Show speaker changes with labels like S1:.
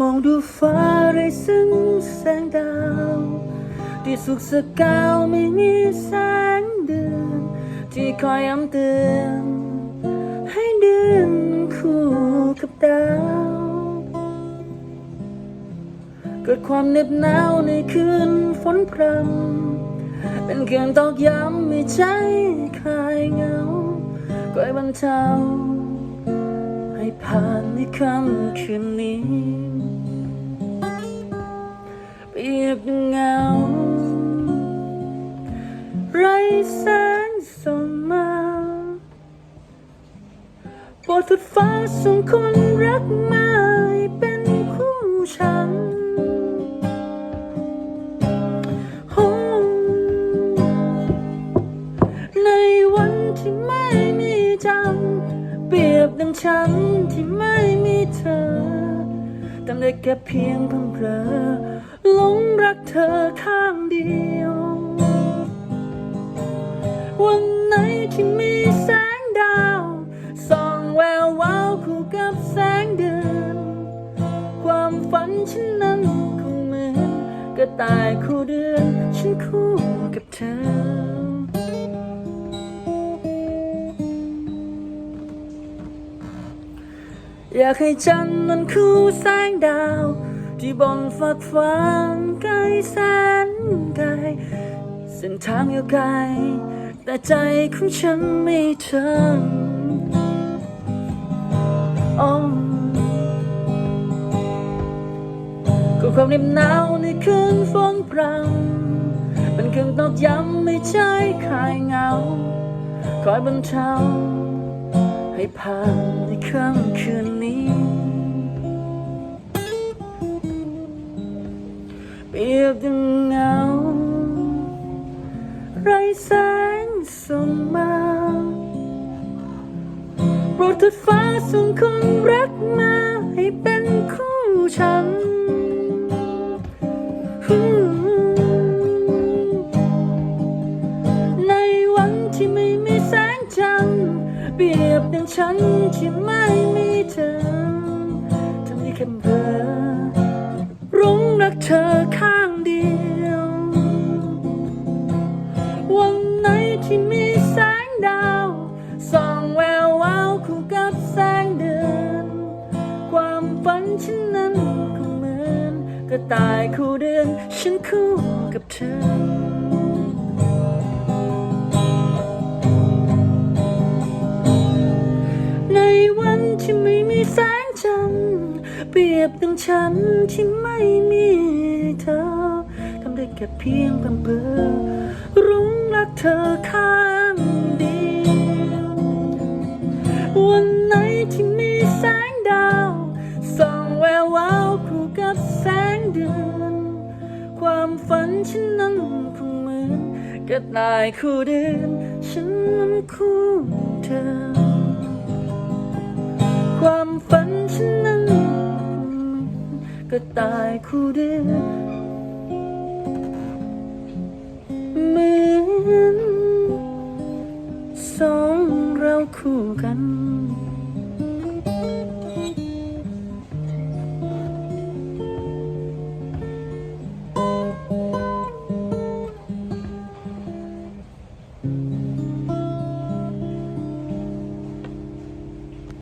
S1: มองดูฟ้าไรซึ่งแสงดาวที่สุกสกาวไม่มีแสงเดือนที่คอยย้ำเตือนให้เดินคู่กับดาวเกิดความเหน็บหนาวในคืนฝนพรำเป็นเคืนตอกย้ำให้ใจคลายเหงาคอยบรรเทาให้ผ่านในค่ำคืนนี้ เปรียบดังเงา ไรแสงส่องมาปรดทุดฟ้าส่งคนรักมาเป็นคู่ฉันโอ้ในวันที่ไม่มีจันทร์เปรียบดังฉันที่ไม่มีเธอ ทำได้แค่เพียงพังเพลอ หลงรักเธอข้างเดียว วันไหนที่มีแสงดาวส่องแวววาวคู่กับแสงเดือน ความฝันฉันนั้นคงเหมือนกระต่ายคู่เดือน ฉันคู่กับเธออยากให้จันทร์นั้นคู่แสงดาว ที่บนฝักฟ้าไกลแสนไกลเส้นทางยาวไกล แต่ใจของฉันไม่ถึงโอ้ก็ความเหน็บหนาวในคืนฝนพรำเป็นเครื่องตอกย้ำให้ใจคลายเงา คอยบรรเทาให้ผ่านในค่ำคืนนี้ เปรียบดังเงาไรแสงส่องมาโปรดทุดฟ้าส่งคนรักมาให้เป็นคู่ฉันในวันที่ไม่มีแสงจันทร์เปรียบดังฉันที่ไม่มีเธอทำให้แค่เพ้อ รักเธอข้างเดียว วันไหนที่มีแสงดาวส่องแวววาวคู่กับแสงเดือนความฝันฉันนั้นก็เหมือนกระต่ายคู่เดือนฉันคู่กับเธอ เปรียบดังฉันที่ไม่มีเธอทำได้แค่เพียงพำเพอรุ้งรักเธอข้างเดียววันไหนที่มีแสงดาวส่องแวววาวคู่กับแสงเดือนความฝันฉันนั้นคงเหมือนกระต่ายคู่เดินฉันนั้นคู่เธอ ความฝันฉัน นั้นก็ตายคู่เดียวเหมือนสองเราคู่กัน